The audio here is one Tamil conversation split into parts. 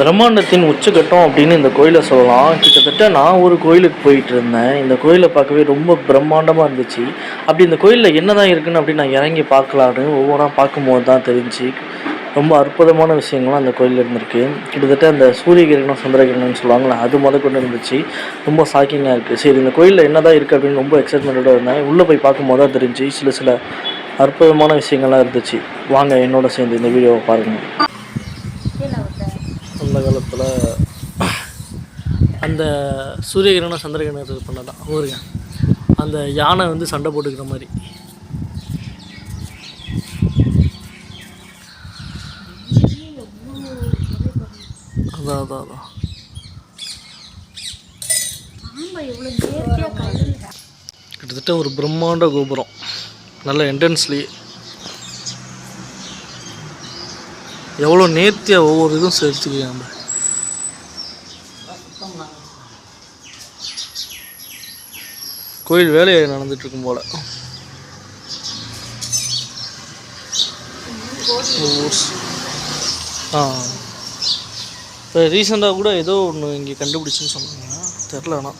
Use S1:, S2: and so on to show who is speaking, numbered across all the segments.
S1: பிரம்மாண்டத்தின் உச்சகட்டம் அப்படின்னு இந்த கோயிலை சொல்லலாம். கிட்டத்தட்ட நான் ஒரு கோயிலுக்கு போயிட்டு இருந்தேன். இந்த கோயிலை பார்க்கவே ரொம்ப பிரம்மாண்டமாக இருந்துச்சு. அப்படி இந்த கோயிலில் என்னதான் இருக்குன்னு அப்படி நான் இறங்கி பார்க்கலான்னு ஒவ்வொன்றா பார்க்கும்போது தான் தெரிஞ்சு ரொம்ப அற்புதமான விஷயங்கள்லாம் அந்த கோயிலில் இருந்திருக்கு. கிட்டத்தட்ட அந்த சூரிய கிரகணம் சந்திர கிரகணம்னு சொல்லுவாங்களே அது முத கொண்டு இருந்துச்சு. ரொம்ப ஷாக்கிங்காக இருக்குது சரி இந்த கோயிலில் என்னதான் இருக்குது அப்படின்னு ரொம்ப எக்ஸைட்மெண்ட்டோட இருந்தேன். உள்ளே போய் பார்க்கும்போது தான் தெரிஞ்சு சில சில அற்புதமான விஷயங்கள்லாம் இருந்துச்சு. வாங்க என்னோட சேர்ந்து இந்த வீடியோவை பாருங்கள் அந்த அந்த சூரிய கிரகணம் சந்திர கிரகணம் பண்ணதான் ஊருங்க அந்த யானை வந்து சண்டை போட்டுக்கிற மாதிரி. அதான் அதான் அதான். கிட்டத்தட்ட ஒரு பிரம்மாண்ட கோபுரம். நல்ல என்ட்ரன்ஸ்லேயே எவ்வளோ நேர்த்தியாக ஒவ்வொரு இதுவும் சேர்த்துக்கிறாங்க கோயில் வேலை நடந்துட்டு இருக்கும் போல. ஆ. இப்போ ரீசெண்டாக கூட ஏதோ ஒன்று இங்கே கண்டுபிடிச்சுன்னு சொன்னாங்க. தெரில ஆனால்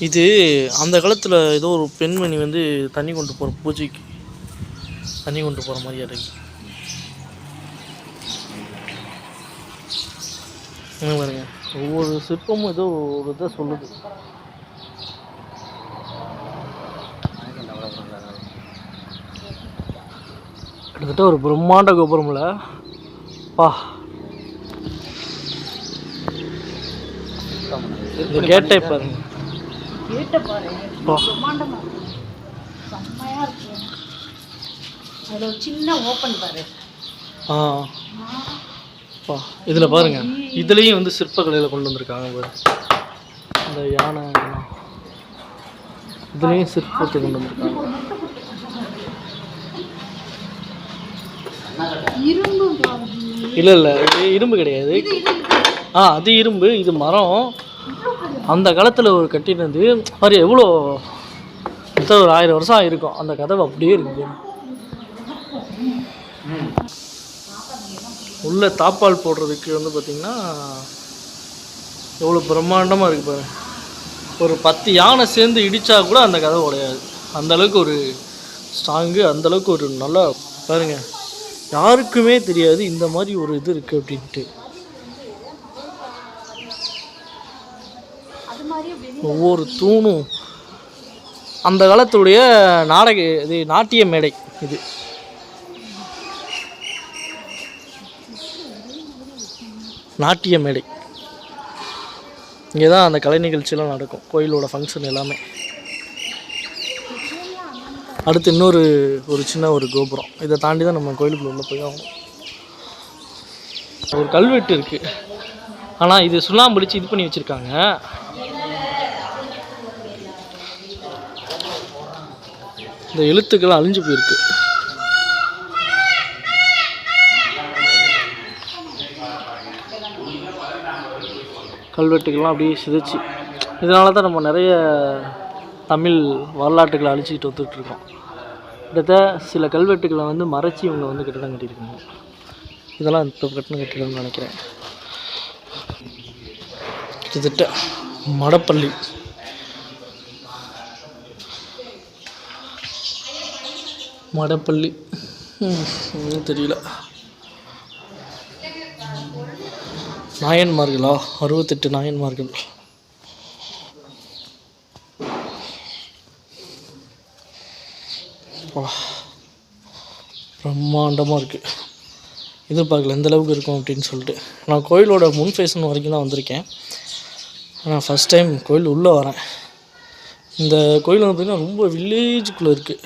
S1: இது அந்த காலத்தில் ஏதோ ஒரு பெண்மணி வந்து தண்ணி கொண்டு போகிற பூஜைக்கு தண்ணி கொண்டு போகிற மாதிரி இருக்கு பாருங்க. ஒவ்வொரு சிற்பமும் ஏதோ ஒரு இதை சொல்லுது. கிட்டத்தட்ட ஒரு பிரம்மாண்ட கோபுரம்ல. பா. இந்த கேட்டை பாருங்க.
S2: சின்ன ஓப்பன் பாரு.
S1: ஆ. பா இதில் பாருங்க. இதுலேயும் வந்து சிற்பக்கலையில் கொண்டு வந்திருக்காங்க பாரு. இந்த யானை. இதுலேயும் சிற்பத்தை கொண்டு வந்திருக்காங்க.
S2: இரும்பு பாரு.
S1: இல்லை இல்லை இது இரும்பு கிடையாது.
S2: இது இது இது.
S1: ஆ அது இரும்பு இது மரம். அந்த காலத்தில் ஒரு கட்டினது மாதிரி எவ்வளோ கிட்ட ஒரு ஆயிரம் வருஷம் ஆயிருக்கும். அந்த கதவு அப்படியே இருக்குது உள்ளே தாப்பால் போடுறதுக்கு வந்து பார்த்திங்கன்னா எவ்வளோ பிரம்மாண்டமாக இருக்குது பாருங்க ஒரு பத்து யானை சேர்ந்து இடித்தா கூட அந்த கதை உடையாது. அந்த அளவுக்கு ஒரு ஸ்ட்ராங்கு அந்தளவுக்கு ஒரு நல்லா பாருங்க. யாருக்குமே தெரியாது இந்த மாதிரி ஒரு இது இருக்குது அப்படின்ட்டு. ஒவ்வொரு தூணும். அந்த காலத்துடைய நாடக இது நாட்டிய மேடை இது. நாட்டிய மேடை. இங்கே தான் அந்த கலை நிகழ்ச்சியெலாம் நடக்கும். கோயிலோட ஃபங்க்ஷன் எல்லாமே. அடுத்து இன்னொரு ஒரு சின்ன ஒரு கோபுரம். இதை தாண்டி தான் நம்ம கோயிலுக்குள்ள உள்ள போய் ஆகும் ஒரு கல்வெட்டு இருக்குது ஆனால் இது சுண்ணாம்படிச்சு இது பண்ணி வச்சுருக்காங்க. இந்த எழுத்துக்கெல்லாம் அழிஞ்சு போயிருக்கு. கல்வெட்டுகள்லாம் அப்படியே சிதைச்சு. இதனால தான் நம்ம நிறைய தமிழ் வரலாற்றுகளை அழிச்சிக்கிட்டு வந்துட்டுருக்கோம் கிட்டத்தட்ட சில கல்வெட்டுகளை வந்து மறைச்சி இவங்க வந்து கட்டிடம் கட்டியிருக்காங்க. இதெல்லாம் இப்போ கட்டணம் கட்டிடம்னு நினைக்கிறேன். கிட்டத்தட்ட மடப்பள்ளி. மடப்பள்ளி. தெரியல. நாயன்மார்களா? அறுபத்தெட்டு நாயன்மார்கள். வா பிரம்மாண்டமாக இருக்குது எதிர்பார்க்கல எந்த அளவுக்கு இருக்கும் அப்படின்னு சொல்லிட்டு. நான் கோயிலோட முன் ஃபேஷன் வரைக்கும் தான் வந்திருக்கேன். ஆனால் ஃபஸ்ட் டைம் கோயில் உள்ளே வரேன். இந்த கோயில் வந்து பார்த்திங்கன்னா ரொம்ப வில்லேஜுக்குள்ளே இருக்குது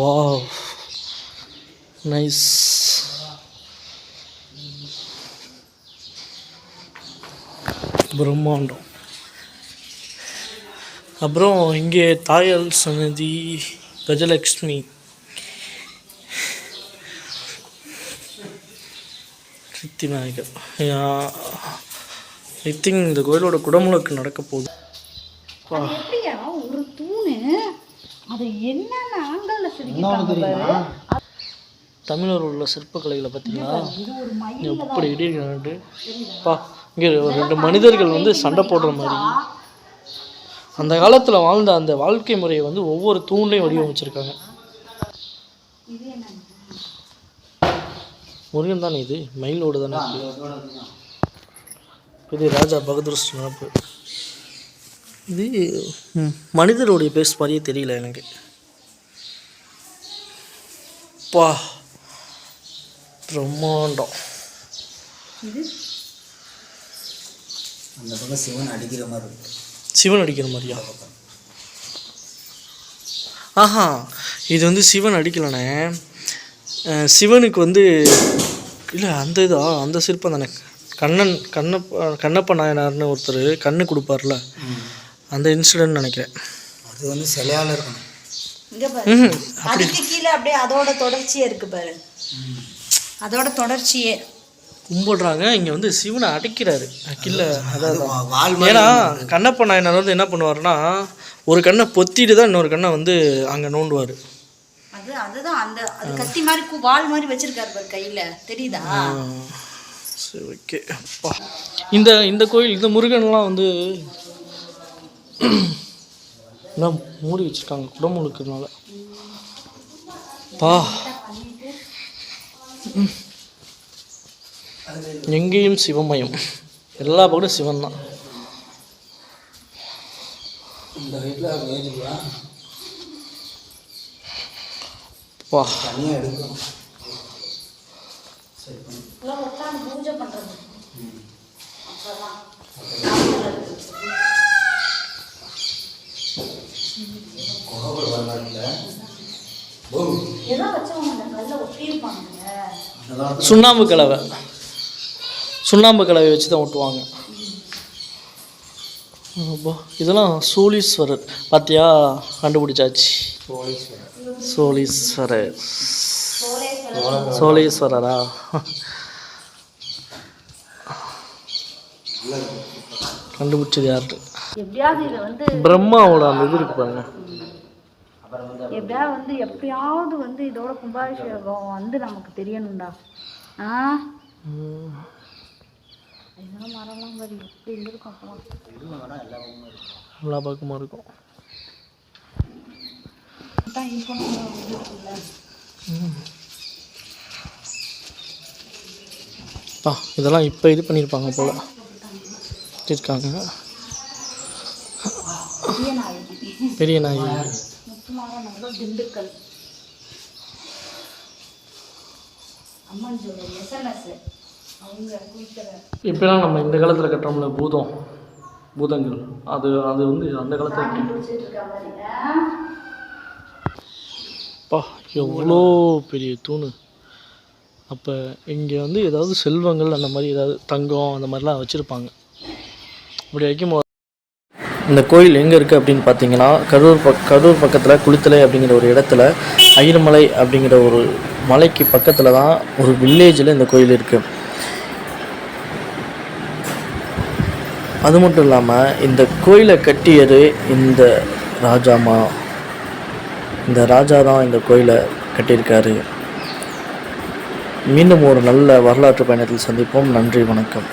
S1: வாவ் நைஸ் பிரம்மாண்டம். அப்புறம் இங்கே தாயால் சன்னதி கஜலக்ஷ்மி. சித்தி நாயகர் ஐ திங்க் இந்த கோயிலோட குடமுழுக்கு நடக்க போகுது.
S2: ஒரு தூணு. அது என்னென்ன
S1: தமிழர் உள்ள சிற்பக்கலைகளை பார்த்தீங்களா
S2: இது ஒரு மயில்
S1: எப்படி இடி பா. இங்கே ஒரு ரெண்டு மனிதர்கள் வந்து சண்டை போடுற மாதிரி. அந்த காலத்தில் வாழ்ந்த அந்த வாழ்க்கை முறையை வந்து ஒவ்வொரு தூண்லையும் வடிவமைச்சிருக்காங்க. முருகன் தானே இது? மயிலோடு தானே இது ராஜா பகதூர் நினப்பு. இது மனிதருடைய பேஸ் மாதிரியே தெரியல எனக்கு. பா. பிரம்மாண்டம்.
S2: இது
S3: அந்த பக்கம் சிவன் அடிக்கிற மாதிரி இருக்கு.
S1: சிவன் அடிக்கிற மாதிரியா? ஆஹா இது வந்து சிவன் அடிக்கலண்ணே. சிவனுக்கு வந்து இல்லை அந்த இதா? அந்த சிற்பம் தானே. கண்ணன் கண்ணப்ப கண்ணப்ப நாயனார்னு ஒருத்தர் கண்ணு கொடுப்பார்ல. அந்த இன்சிடென்ட் நினைக்கிறேன்.
S3: அது வந்து சிலையால இருக்கணும்.
S2: இங்க பாரு.
S1: ம்ஹும்.
S2: அதுக்கு கீழே அப்படியே அதோட தொடர்ச்சியே இருக்கு பாரு. அதோட தொடர்ச்சியே.
S1: கும்பிடுறாங்க. இங்கே வந்து சிவனை அடைக்கிறாரு. கில்ல அதான்
S3: வா- வால் மாதிரி
S1: ஏன்னா கண்ணப்ப நாயனார் வந்து என்ன பண்ணுவாருன்னா ஒரு கண்ணை பொத்திட்டு தான் இன்னொரு கண்ணை வந்து அங்கே நோண்டுவார்.
S2: அது அதுதான் அந்த அது கத்தி மாதிரி வால் மாதிரி வச்சிருக்காரு பாரு கையில. தெரியுதா?
S1: சரி ஓகே. அப்பா. இந்த இந்த கோயில் இந்த முருகன்லாம் வந்து எல்லாம் மூடி வச்சிருக்காங்க குடமுழு இருக்கிறதுனால பா. ம். எங்கேயும் சிவமயம். எல்லா பக்கமும் சிவன் தான் சுண்ணாம்பு கலவை சுண்ணாம்பு கலவை வச்சு தான் ஒட்டுவாங்க அப்பா, இதெல்லாம் சோழீஸ்வரர். பார்த்தியா கண்டுபிடிச்சாச்சு.
S3: சோழீஸ்வரர்.
S1: சோழீஸ்வரர்? கண்டுபிடிச்சது யார்ட்டு
S2: எப்படியாவது இதை வந்து
S1: பிரம்மாவோட அந்த இது இருக்கு பாருங்க.
S2: எப்படியாவது வந்து எப்படியாவது வந்து இதோட கும்பாபிஷேகம் வந்து நமக்கு தெரியணும்டா. ஆ? இதெல்லாம் மரம்லாம் பாரு எப்படி இருந்திருக்கும் அப்பலாம்
S1: எல்லா பக்கமும் இருக்கும். ஆ இதெல்லாம் இப்போ இது பண்ணியிருப்பாங்க போல். இருக்காங்க
S2: பெரிய
S1: நாய்.
S2: திண்டுக்கல். அம்மன் ஜுவல்லரி எஸ்என்எஸ்
S1: இப்போலாம் நம்ம இந்த காலத்தில் கட்டுறோம்ல பூதம் பூதங்கள். அது அது வந்து அந்த காலத்தில்
S2: குளிச்சுட்டு இருக்க மாதிரி
S1: அப்பா எவ்வளோ பெரிய தூணு. அப்போ இங்கே வந்து ஏதாவது செல்வங்கள் அந்த மாதிரி ஏதாவது தங்கம் அந்த மாதிரிலாம் வச்சுருப்பாங்க. இப்படி வைக்கும் இந்த கோயில் எங்கே இருக்குது அப்படின்னு பார்த்தீங்கன்னா கரூர் பக் கரூர் பக்கத்தில் குளித்தலை அப்படிங்கிற ஒரு இடத்துல ஐயர்மலை அப்படிங்கிற ஒரு மலைக்கு பக்கத்தில் தான் ஒரு வில்லேஜில் இந்த கோயில் இருக்குது அது மட்டும் இல்லாமல் இந்த கோயிலை கட்டியது இந்த ராஜாமா இந்த ராஜா தான் இந்த கோயிலை கட்டியிருக்காரு. மீண்டும் ஒரு நல்ல வரலாற்று பயணத்தில் சந்திப்போம். நன்றி வணக்கம்.